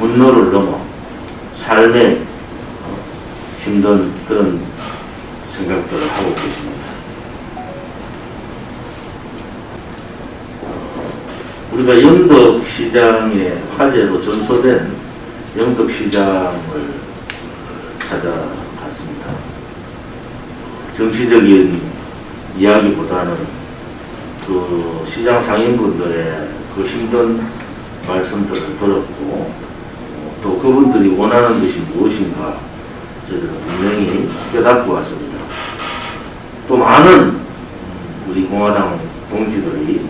분노를 넘어 삶에 어, 힘든 그런 생각들을 하고 계십니다. 우리가 영덕시장의 화제로 전소된 영덕시장을 찾아갔습니다. 정치적인 이야기보다는 그 시장 상인분들의 그 힘든 말씀들을 들었고 또 그분들이 원하는 것이 무엇인가 저희들은 분명히 깨닫고 왔습니다. 또 많은 우리 공화당 동지들이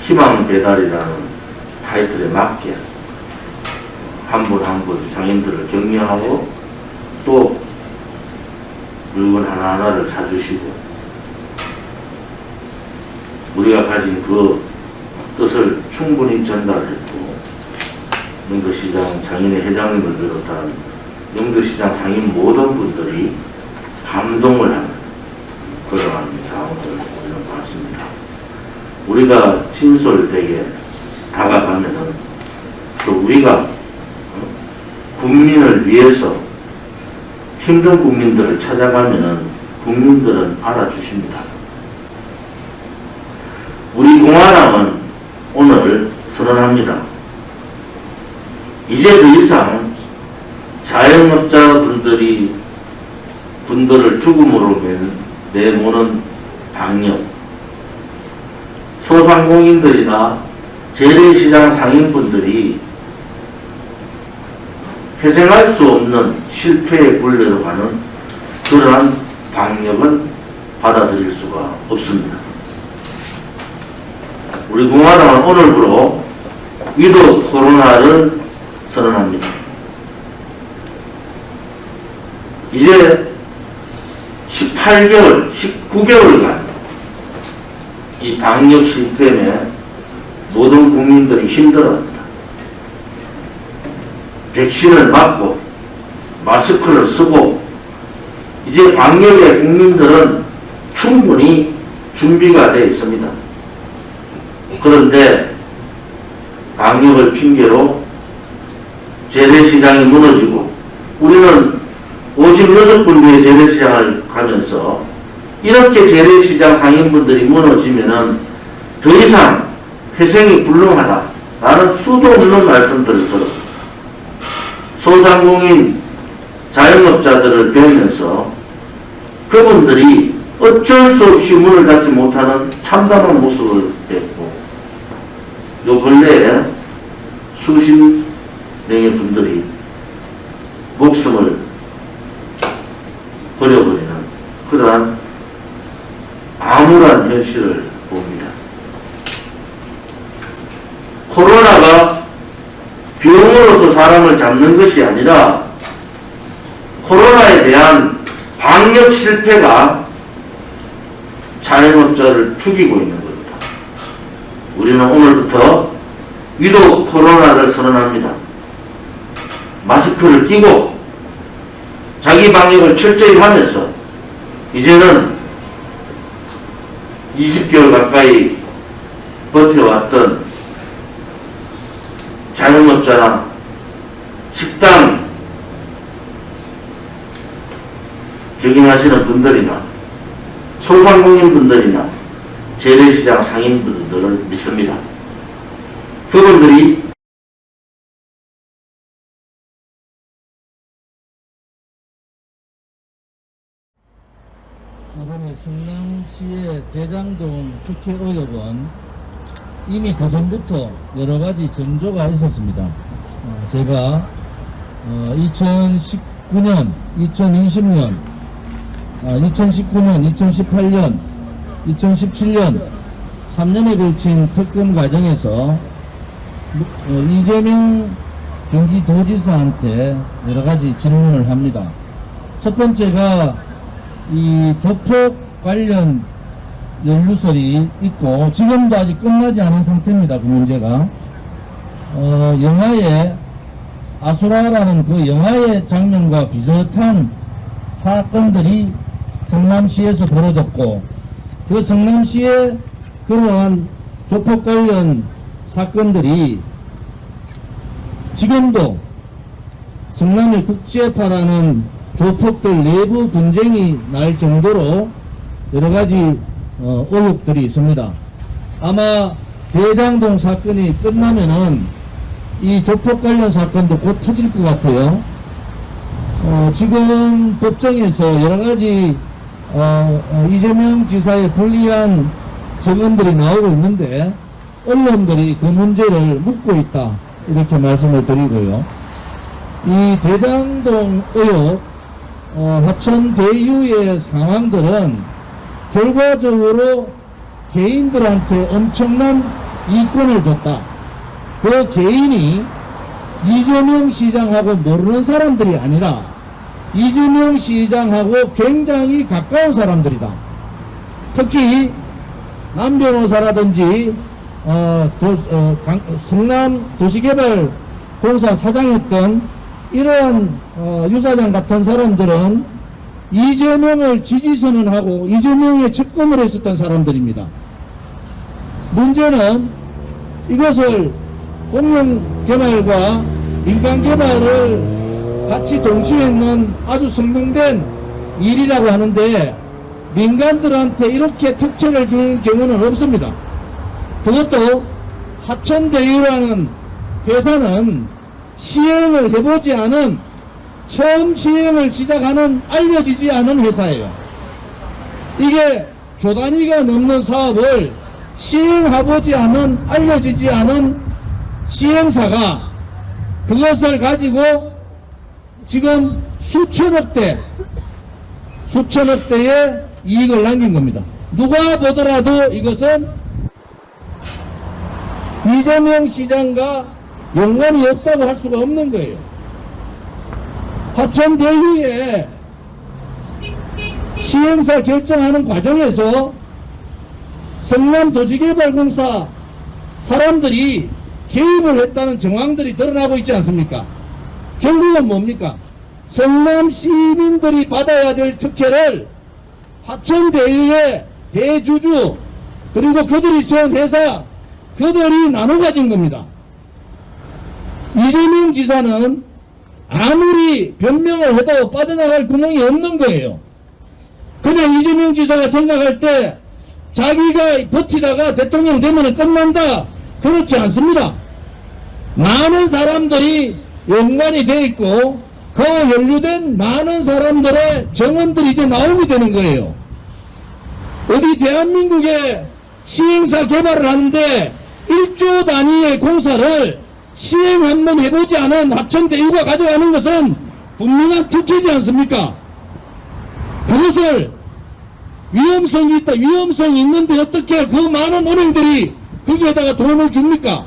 희망 배달이라는 타이틀에 맞게 한 분 한 분 상인들을 격려하고 또 물건 하나하나를 사주시고 우리가 가진 그 뜻을 충분히 전달했고 영도시장 장인의 회장님을 비롯한 영도시장 상인 모든 분들이 감동을 하는 그러한 상황들을 우리는 봤습니다. 우리가 진솔되게 다가가면은 또 우리가 어, 국민을 위해서 힘든 국민들을 찾아가면은 국민들은 알아주십니다. 우리 공화당은 오늘 선언합니다. 이제 더 이상 자영업자분들이 분들을 죽음으로 내모는 방역 소상공인들이나 재래시장 상인분들이 회생할 수 없는 실패의 굴레로 가는 그러한 방역은 받아들일 수가 없습니다. 우리 공화당은 오늘부로 위도 코로나를 선언합니다. 이제 18개월, 19개월간 이 방역 시스템에 모든 국민들이 힘들어합니다. 백신을 맞고 마스크를 쓰고 이제 방역에 국민들은 충분히 준비가 되어 있습니다. 그런데 방역을 핑계로 재래시장이 무너지고 우리는 56군데의 재래시장을 가면서 이렇게 재래시장 상인분들이 무너지면은 더 이상 회생이 불능하다라는 수도 없는 말씀들을 들었습니다. 소상공인 자영업자들을 뵈면서 그분들이 어쩔 수 없이 문을 닫지 못하는 참담한 모습을 뵙고 요 근래에 수십 명의 분들이 목숨을 버려버리는 그러한 암울한 현실을 봅니다. 코로나가 병으로서 사람을 잡는 것이 아니라 코로나에 대한 방역 실패가 자영업자를 죽이고 있는 겁니다. 우리는 오늘부터 위도 코로나를 선언합니다. 마스크를 끼고 자기 방역을 철저히 하면서 이제는 20개월 가까이 버텨왔던 자영업자나 식당 경영하시는 분들이나 소상공인 분들이나 재래시장 상인분들을 믿습니다. 그분들이 성남시의 대장동 특혜 의혹은 이미 그 전부터 여러 가지 전조가 있었습니다. 어, 제가 어, 2019년, 2020년, 아, 2019년, 2018년, 2017년 3년에 걸친 특검 과정에서 어, 이재명 경기도지사한테 여러 가지 질문을 합니다. 첫 번째가 이 조폭 관련 연루설이 있고 지금도 아직 끝나지 않은 상태입니다. 그 문제가 어, 영화의 아수라라는 그 영화의 장면과 비슷한 사건들이 성남시에서 벌어졌고 그 성남시의 그러한 조폭 관련 사건들이 지금도 성남의 국제파라는 조폭들 내부 분쟁이 날 정도로 여러 가지 어, 의혹들이 있습니다. 아마 대장동 사건이 끝나면은 이 조폭 관련 사건도 곧 터질 것 같아요. 어, 지금 법정에서 여러 가지 어, 어, 이재명 지사의 불리한 증언들이 나오고 있는데 언론들이 그 문제를 묻고 있다 이렇게 말씀을 드리고요. 이 대장동 의혹 어, 하천 대유의 상황들은 결과적으로 개인들한테 엄청난 이권을 줬다. 그 개인이 이재명 시장하고 모르는 사람들이 아니라 이재명 시장하고 굉장히 가까운 사람들이다. 특히 남 변호사라든지 어, 도, 어, 강- 성남 도시개발공사 사장했던 이러한 어, 유사장 같은 사람들은 이재명을 지지 선언하고 이재명에 접근을 했었던 사람들입니다. 문제는 이것을 공영 개발과 민간 개발을 같이 동시에 했는 아주 성공된 일이라고 하는데 민간들한테 이렇게 특혜를 주는 경우는 없습니다. 그것도 하천대유라는 회사는 시행을 해보지 않은 처음 시행을 시작하는 알려지지 않은 회사예요. 이게 조 단위가 넘는 사업을 시행해보지 않은 알려지지 않은 시행사가 그것을 가지고 지금 수천억 대 수천억 대의 이익을 남긴 겁니다. 누가 보더라도 이것은 이재명 시장과 연관이 없다고 할 수가 없는 거예요. 하천대유에 시행사 결정하는 과정에서 성남도시개발공사 사람들이 개입을 했다는 정황들이 드러나고 있지 않습니까? 결국은 뭡니까? 성남 시민들이 받아야 될 특혜를 하천대유의 대주주 그리고 그들이 세운 회사 그들이 나눠 가진 겁니다. 이재명 지사는 아무리 변명을 해도 빠져나갈 구멍이 없는 거예요. 그냥 이재명 지사가 생각할 때 자기가 버티다가 대통령 되면 끝난다. 그렇지 않습니다. 많은 사람들이 연관이 돼 있고 그 연루된 많은 사람들의 정원들이 이제 나오게 되는 거예요. 어디 대한민국에 시행사 개발을 하는데 1조 단위의 공사를 시행 한번 해보지 않은 하천대유가 가져가는 것은 분명한 특혜지 않습니까? 그것을 위험성이 있다. 위험성이 있는데 어떻게 그 많은 은행들이 거기에다가 돈을 줍니까?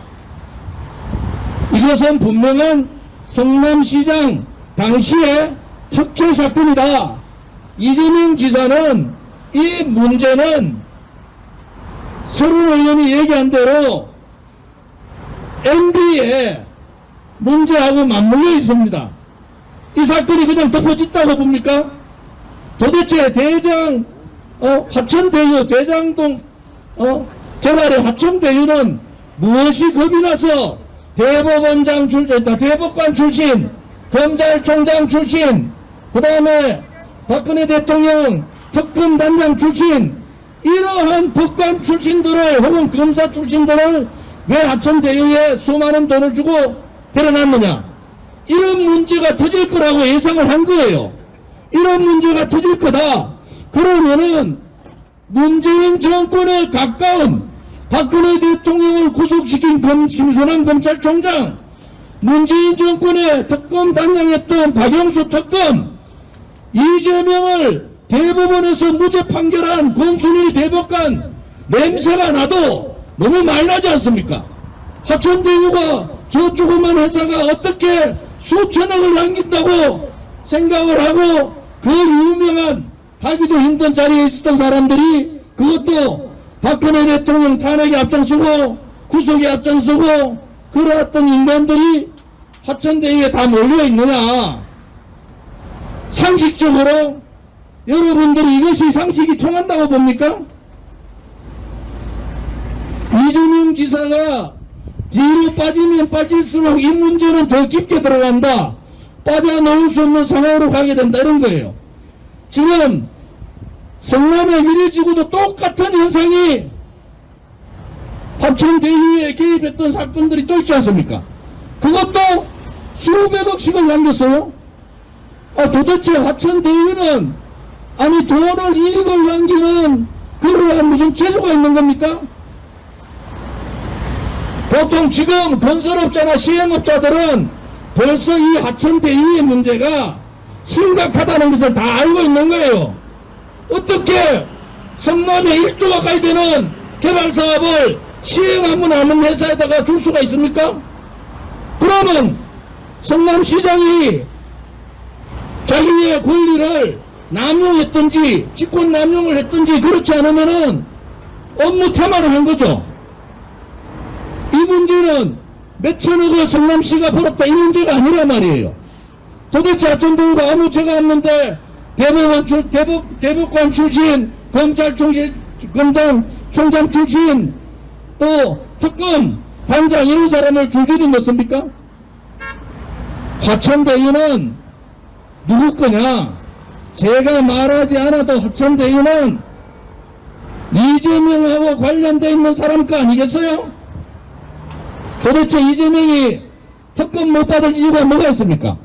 이것은 분명한 성남시장 당시의 특혜 사건이다. 이재명 지사는 이 문제는 서른 의원이 얘기한 대로 MB에 문제하고 맞물려 있습니다. 이 사건이 그냥 덮어졌다고 봅니까? 도대체 대장 어, 화천대유 대장동 어, 개발의 화천대유는 무엇이 겁이 나서 대법원장 출신, 대법관 출신, 검찰총장 출신, 그 다음에 박근혜 대통령 특검단장 출신, 이러한 법관 출신들을 혹은 검사 출신들을 왜 하천대유에 수많은 돈을 주고 데려놨느냐? 이런 문제가 터질 거라고 예상을 한 거예요. 이런 문제가 터질 거다. 그러면은 문재인 정권에 가까운 박근혜 대통령을 구속시킨 검, 김순환 검찰총장, 문재인 정권의 특검 단장했던 박영수 특검, 이재명을 대법원에서 무죄 판결한 권순일 대법관 냄새가 나도 너무 많이 나지 않습니까? 하천대유가 저 조그만 회사가 어떻게 수천억을 남긴다고 생각을 하고 그 유명한 하기도 힘든 자리에 있었던 사람들이 그것도 박근혜 대통령 탄핵에 앞장서고 구속에 앞장서고 그러했던 인간들이 하천대유에 다 몰려 있느냐 상식적으로 여러분들이 이것이 상식이 통한다고 봅니까? 지사가 뒤로 빠지면 빠질수록 이 문제는 더 깊게 들어간다. 빠져나올 수 없는 상황으로 가게 된다. 이런 거예요. 지금 성남의 위례지구도 똑같은 현상이 합천대유에 개입했던 사건들이 또 있지 않습니까? 그것도 수백억씩을 남겼어요. 아, 도대체 합천대유는 아니 돈을 이익을 남기는 그러한 무슨 재주가 있는 겁니까? 보통 지금 건설업자나 시행업자들은 벌써 이 하천 대유의 문제가 심각하다는 것을 다 알고 있는 거예요. 어떻게 성남에 1조 가까이 되는 개발 사업을 시행하면 하는 회사에다가 줄 수가 있습니까? 그러면 성남시장이 자기의 권리를 남용했든지 직권 남용을 했든지 그렇지 않으면은 업무 퇴마를 한 거죠. 이 문제는 몇천억을 성남시가 벌었다 이 문제가 아니란 말이에요. 도대체 하천도가 아무 죄가 없는데 대법원 출, 대법, 대법관 출신, 검찰 총실, 검장, 총장 출신, 또 특검, 단장 이런 사람을 줄줄이 넣습니까? 화천대유는 누구 거냐? 제가 말하지 않아도 화천대유는 이재명하고 관련되어 있는 사람 거 아니겠어요? 도대체 이재명이 특검 못 받을 이유가 뭐가 있습니까?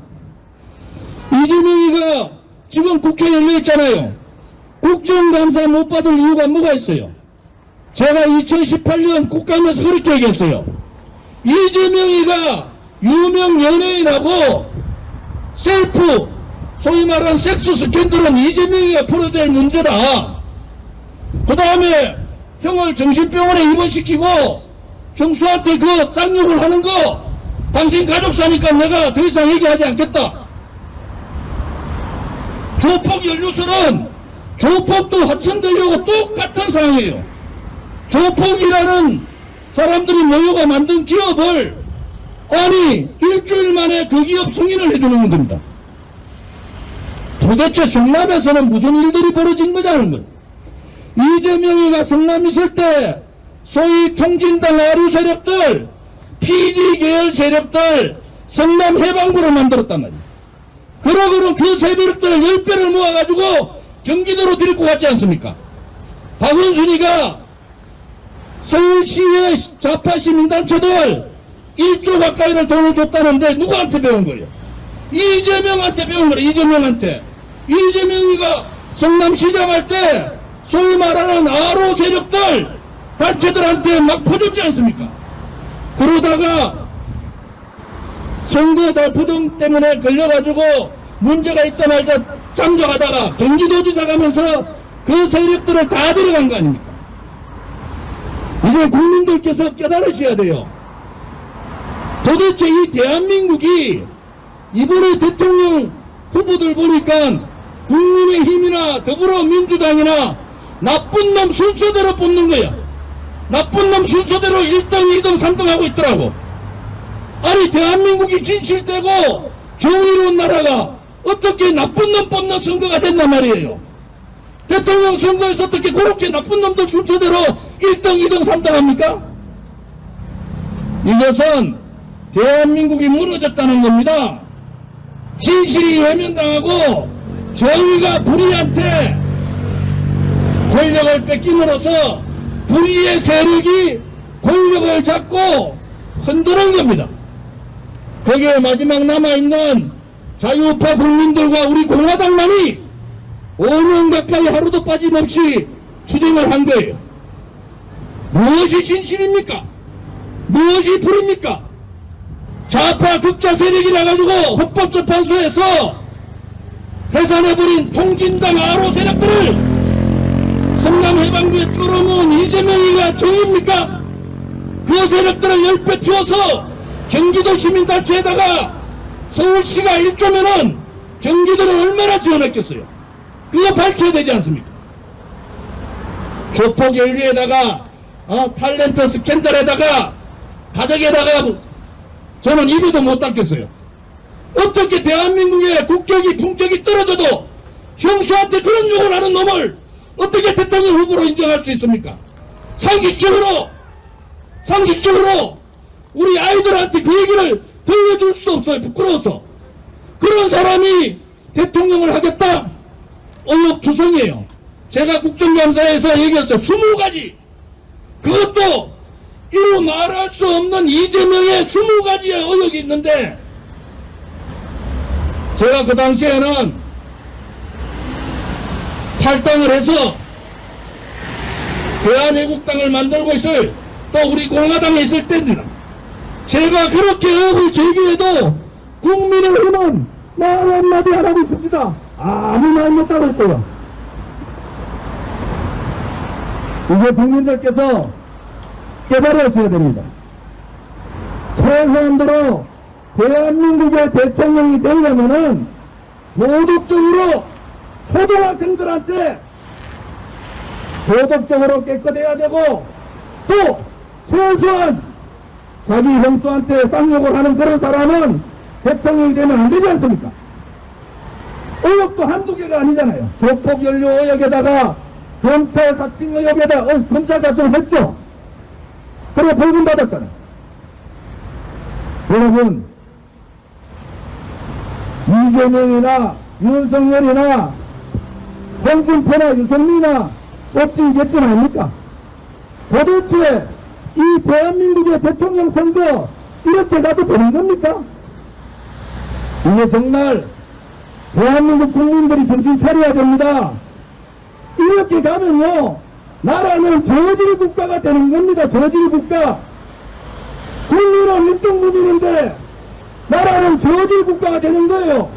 이재명이가 지금 국회에 열려 있잖아요. 국정감사 못 받을 이유가 뭐가 있어요? 제가 2018년 국감에서 그렇게 얘기했어요. 이재명이가 유명 연예인하고 셀프, 소위 말하는 섹스 스캔들은 이재명이가 풀어야 될 문제다. 그 다음에 형을 정신병원에 입원시키고 형수한테 그 쌍욕을 하는 거 당신 가족 사니까 내가 더 이상 얘기하지 않겠다. 조폭 연루설은 조폭도 하천되려고 똑같은 상황이에요. 조폭이라는 사람들이 모여가 만든 기업을 아니 일주일 만에 그 기업 승인을 해주는 겁니다. 도대체 성남에서는 무슨 일들이 벌어진 거냐는 거예요. 이재명이가 성남 있을 때 소위 통진당 아류 세력들, PD 계열 세력들, 성남 해방부를 만들었단 말이에요. 그러고는 그 세력들을 10배를 모아가지고 경기도로 데리고 갔지 않습니까? 박원순이가 서울시의 좌파 시민단체들 1조 가까이를 돈을 줬다는데 누구한테 배운 거예요? 이재명한테 배운 거예요. 이재명한테. 이재명이가 성남시장 할 때 소위 말하는 아로 세력들 단체들한테 막 퍼줬지 않습니까? 그러다가 선거자 부정 때문에 걸려가지고 문제가 있자마자 잠적하다가 경기도지사 가면서 그 세력들을 다 데려간 거 아닙니까? 이제 국민들께서 깨달으셔야 돼요. 도대체 이 대한민국이 이번에 대통령 후보들 보니까 국민의힘이나 더불어민주당이나 나쁜 놈 순서대로 뽑는 거야. 나쁜 놈 순서대로 1등, 2등, 3등 하고 있더라고. 아니 대한민국이 진실되고 정의로운 나라가 어떻게 나쁜 놈 뽑는 선거가 됐단 말이에요. 대통령 선거에서 어떻게 그렇게 나쁜 놈들 순서대로 1등, 2등, 3등 합니까? 이것은 대한민국이 무너졌다는 겁니다. 진실이 외면당하고 정의가 불의한테 권력을 뺏김으로써 불의의 세력이 권력을 잡고 흔드는 겁니다. 거기에 마지막 남아있는 자유우파 국민들과 우리 공화당만이 5년 가까이 하루도 빠짐없이 투쟁을 한 거예요. 무엇이 진실입니까? 무엇이 불입니까? 좌파 극자 세력이라 가지고 헌법재판소에서 해산해버린 통진당 아로 세력들을 해방구에 끌어모은 이재명이가 정입니까? 그 세력들을 열배 튀어서 경기도 시민단체에다가 서울시가 1조면은 경기도는 얼마나 지원했겠어요? 그거 밝혀야 되지 않습니까? 조폭 연류에다가 어, 탤런트 스캔들에다가 가정에다가 저는 입에도 못 닦겠어요. 어떻게 대한민국의 국격이 품격이 떨어져도 형수한테 그런 욕을 하는 놈을 어떻게 대통령 후보로 인정할 수 있습니까? 상식적으로 상식적으로 우리 아이들한테 그 얘기를 들려줄 수도 없어요. 부끄러워서. 그런 사람이 대통령을 하겠다? 의혹투성이에요. 제가 국정감사에서 얘기했어요. 20가지. 그것도 이루 말할 수 없는 이재명의 20가지의 의혹이 있는데 제가 그 당시에는 탈당을 해서 대한애국당을 만들고 있을 또 우리 공화당에 있을 때입니다. 제가 그렇게 의혹을 제기해도 국민의힘은 말 한마디 안 하고 있습니다. 아무 말 못하고 있어요. 이제 국민들께서 깨달으셔야 됩니다. 최소한도로 대한민국의 대통령이 되려면은 도덕적으로 초등학생들한테 도덕적으로 깨끗해야 되고 또 최소한 자기 형수한테 쌍욕을 하는 그런 사람은 대통령이 되면 안 되지 않습니까? 의혹도 한두 개가 아니잖아요. 조폭 연료 의혹에다가 검찰 사칭 의혹에다가 어, 검찰 사칭 했죠. 그리고 벌금 받았잖아요. 여러분 이재명이나 윤석열이나 홍준표나 유승민이나 이겠지 아닙니까? 도대체 이 대한민국의 대통령 선거 이렇게 가도 되는 겁니까? 이게 정말 대한민국 국민들이 정신 차려야 됩니다. 이렇게 가면요, 나라는 저질 국가가 되는 겁니다. 저질 국가. 국민은 일등 국민인데, 나라는 저질 국가가 되는 거예요.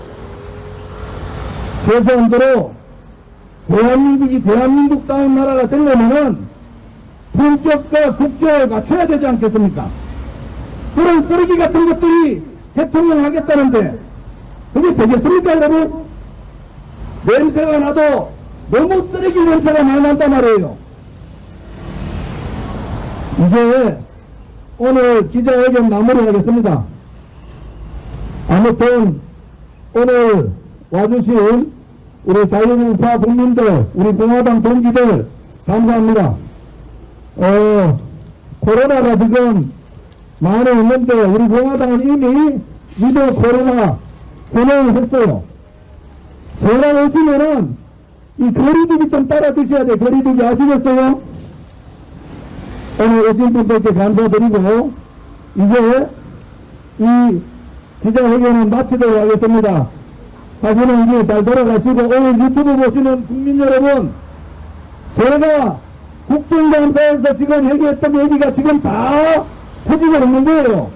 최소한도로 대한민국이 대한민국다운 나라가 되려면은 품격과 국격을 갖춰야 되지 않겠습니까? 그런 쓰레기 같은 것들이 대통령 하겠다는데 그게 되겠습니까 여러분? 냄새가 나도 너무 쓰레기 냄새가 많이 난단 말이에요. 이제 오늘 기자회견 마무리하겠습니다. 아무튼 오늘 와주신 우리 자유우파 국민들, 우리 공화당 동지들 감사합니다. 어, 코로나가 지금 많이 있는데 우리 공화당은 이미 위드 코로나 선언을 했어요. 제가 오시면은 이 거리두기 좀 따라 드셔야 돼. 거리두기 아시겠어요? 오늘 오신 분들께 감사드리고 이제 이 기자회견은 마치도록 하겠습니다. 다시는 이제 잘 돌아가시고 오늘 유튜브 보시는 국민 여러분 제가 국정감사에서 지금 얘기했던 얘기가 지금 다 터지고 있는 거예요.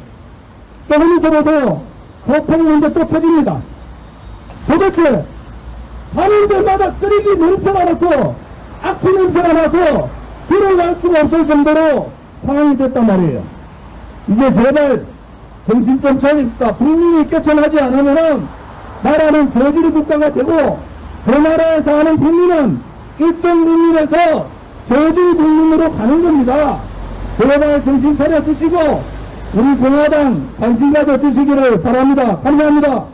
또 어느서부터 소통 문제 또 터집니다. 도대체 데마다 쓰레기 냄새가 나서 악취 냄새가 나서 들어갈 수가 없을 정도로 상황이 됐단 말이에요. 이제 제발 정신 좀 차립시다. 국민이 깨쳐나지 않으면은 나라는 저질 국가가 되고 그 나라에 사는 국민은 일등 국민에서 저질 국민으로 가는 겁니다. 제발 정신 차려 주시고 우리 공화당 관심 가져 주시기를 바랍니다. 감사합니다.